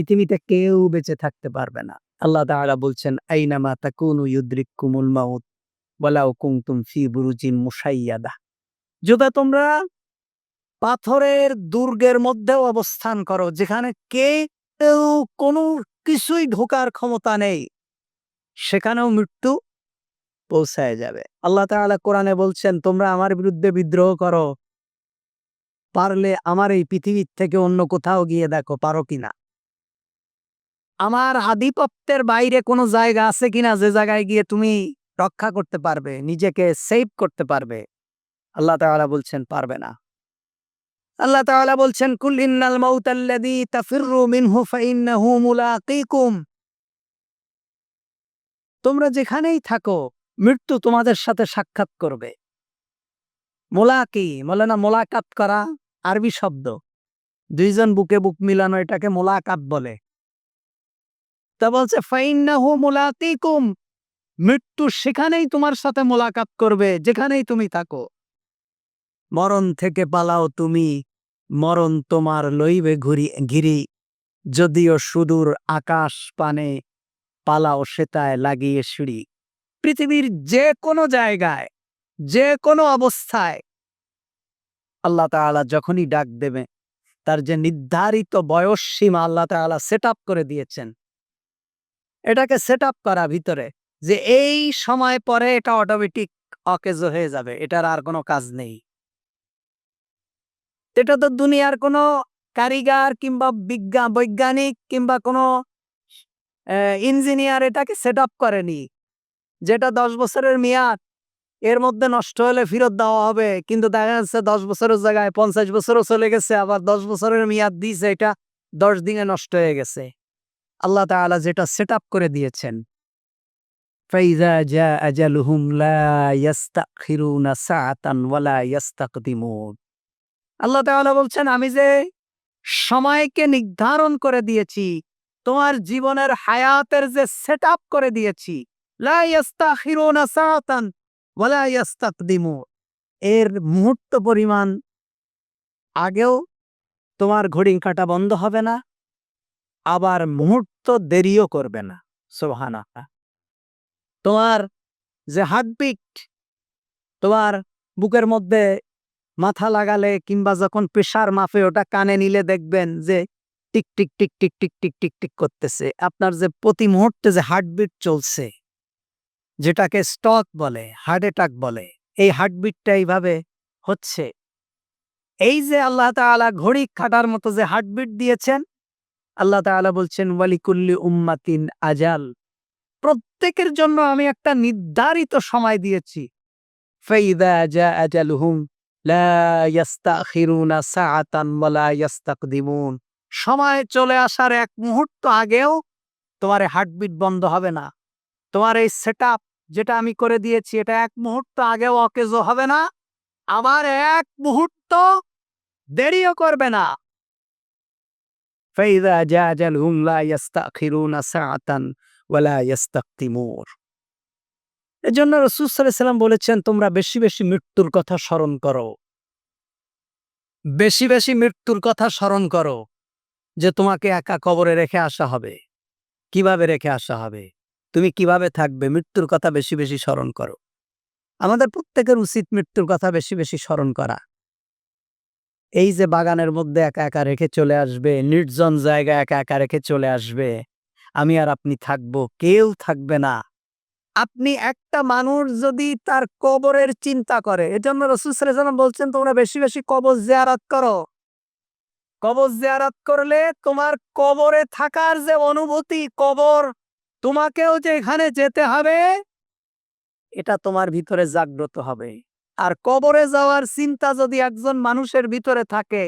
পৃথিবীতে কেউ বেঁচে থাকতে পারবে না। আল্লাহ তাআলা বলছেন, আইনামা তাকুনু ইউদ্রিকুমুল মাউত, ওয়ালাউ কুনতুম ফি বুরুজিন মুশাইয়াদা। যদি তোমরা পাথরের দুর্গের মধ্যেও অবস্থান করো, যেখানে কেউ কোনো কিছুই ঢোকার ক্ষমতা নেই, সেখানেও মৃত্যু পৌঁছায় যাবে। আল্লাহ তাআলা কোরআনে বলছেন, তোমরা আমার বিরুদ্ধে বিদ্রোহ করো, পারলে আমার এই পৃথিবীর থেকে অন্য কোথাও গিয়ে দেখো, পারো কিনা? আমার আধিপত্যের বাইরে কোনো জায়গা আছে কিনা? যে জায়গায় গিয়ে তুমি রক্ষা করতে পারবে, নিজেকে সেভ করতে পারবে। আল্লাহ তাআলা বলছেন, পারবে না। আল্লাহ তাআলা বলছেন, কুল ইন্নাল মাউতাল্লাযী তাফিররু মিনহু ফাইন্নাহু মুলাকীকুম। তোমরা যেখানেই থাকো, মৃত্যু তোমাদের সাথে সাক্ষাৎ করবে। মোলাকি বলে না মোলাকাত করা আরবি শব্দ। দুইজন বুকে বুক মিলানো এটাকে মোলাকাত বলে। তা বলছে মৃত্যু সেখানেই তোমার সাথে মোলাকাত করবে, যেখানেই তুমি থাকো। মরণ থেকে পালাও তুমি, মরণ তোমার লইবে ঘুরি, ঘিরি। যদিও সুদূর আকাশ পানে পালাও সেতায় লাগিয়ে সিঁড়ি। পৃথিবীর যে কোনো জায়গায় যে কোনো অবস্থায় আল্লাহ তাআলা যখনই ডাক দেবে, তার যে নির্ধারিত বয়স সীমা আল্লাহ তাআলা সেট করে দিয়েছেন। এটাকে সেট আপ করা ভিতরে যে এই সময় পরে এটা অটোমেটিক অকেজ হয়ে যাবে, এটার আর কোনো কাজ নেই। এটা তো দুনিয়ার কোনো কারিগর কিংবা বিজ্ঞান বৈজ্ঞানিক কিংবা কোনো ইঞ্জিনিয়ার এটাকে সেট আপ করেনি। যেটা দশ বছরের মেয়াদ, এর মধ্যে নষ্ট হলে ফেরত দেওয়া হবে, কিন্তু দেখা যাচ্ছে দশ বছরের জায়গায় পঞ্চাশ বছরও চলে গেছে, আবার দশ বছরের মেয়াদ দিয়েছে, এটা দশ দিনে নষ্ট হয়ে গেছে। আল্লাহ তাআলা যেটা সেট করে দিয়েছেন। লা ওয়ালা আল্লাহ তাআলা বলছেন, আমি যে সময়কে নির্ধারণ করে দিয়েছি, তোমার জীবনের হায়াতের যে সেট করে দিয়েছি, লা ওয়ালা এর মুহূর্ত পরিমাণ আগেও তোমার ঘড়ি কাটা বন্ধ হবে না, আবার মুহূর্ত দেরিও করবে না সোহানা তোমার যে হার্টবিট, তোমার বুকের মধ্যে মাথা লাগালে কিংবা যখন প্রেশার মাপে ওটা কানে নিলে দেখবেন যে tick tick tick tick tick tick tick tick করতেছে। আপনার যে প্রতি মুহূর্তে যে হার্টবিট চলছে, যেটাকে স্টক বলে, হার্ট অ্যাটাক বলে, এই হার্টবিটটা এইভাবে হচ্ছে। এই যে আল্লাহ তাআলা ঘড়ি খাটার মতো যে হার্টবিট দিয়েছেন আল্লাহ তাআলা বলছেন, ওয়ালিকুল্লি উম্মাতিন আজাল। প্রত্যেকের জন্য আমি একটা নির্ধারিত সময় দিয়েছি। সময় চলে আসার এক মুহূর্ত আগেও তোমার হার্টবিট বন্ধ হবে না। তোমার এই সেটআপ যেটা আমি করে দিয়েছি, এটা এক মুহূর্ত আগেও অকেজো হবে না। আবার এক মুহূর্ত দেরিও করবে না। ফাইদা জা আজালুহুম লা এজন্য সাল্লাম বলেছেন, তোমরা বেশি বেশি মৃত্যুর কথা স্মরণ করো। বেশি বেশি মৃত্যুর কথা স্মরণ করো যে তোমাকে একা কবরে রেখে আসা হবে। কীভাবে রেখে আসা হবে? তুমি কীভাবে থাকবে? মৃত্যুর কথা বেশি বেশি স্মরণ করো। আমাদের প্রত্যেকের উচিত মৃত্যুর কথা বেশি বেশি স্মরণ করা। এই যে বাগানের মধ্যে একা একা রেখে চলে আসবে, নির্জন জায়গা একা একা রেখে চলে আসবে, আমি আর আপনি থাকব, কেউ থাকবে না। আপনি একটা মানুষ যদি তার কবরের চিন্তা করে, এজন্য রসুল সাল্লাম বলছেন, তোমরা বেশি বেশি কবর জেয়ারাত করো। কবর জেয়ারাত করলে তোমার কবরে থাকার যে অনুভূতি, কবর তোমাকেও যে এখানে যেতে হবে, এটা তোমার ভিতরে জাগ্রত হবে। আর কবরে যাওয়ার চিন্তা যদি একজন মানুষের ভিতরে থাকে,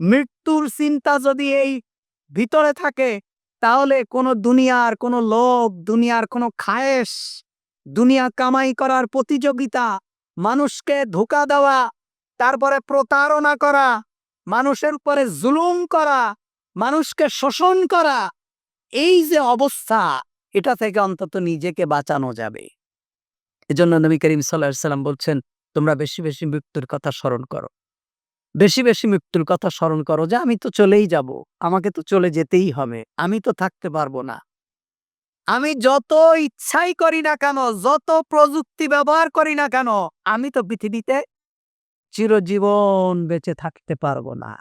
মৃত্যুর চিন্তা যদি এই ভিতরে থাকে, তাহলে কোনো দুনিয়ার কোনো লোভ, দুনিয়ার কোনো খায়েশ, দুনিয়া কামাই করার প্রতিযোগিতা, মানুষকে ধোকা দেওয়া, তারপরে প্রতারণা করা, মানুষের উপরে জুলুম করা, মানুষকে শোষণ করা, এই যে অবস্থা, এটা থেকে অন্তত নিজেকে বাঁচানো যাবে। এজন্য নবী করিম সাল্লাহ সাল্লাম বলছেন তোমরা বেশি বেশি মৃত্যুর কথা স্মরণ করো। বেশি বেশি মৃত্যুর কথা স্মরণ করো যে, আমি তো চলেই যাব। আমাকে তো চলে যেতেই হবে। আমি তো থাকতে পারব না। আমি যত ইচ্ছাই করি না কেন, যত প্রযুক্তি ব্যবহার করি না কেন, আমি তো পৃথিবীতে চিরজীবন বেঁচে থাকতে পারব না।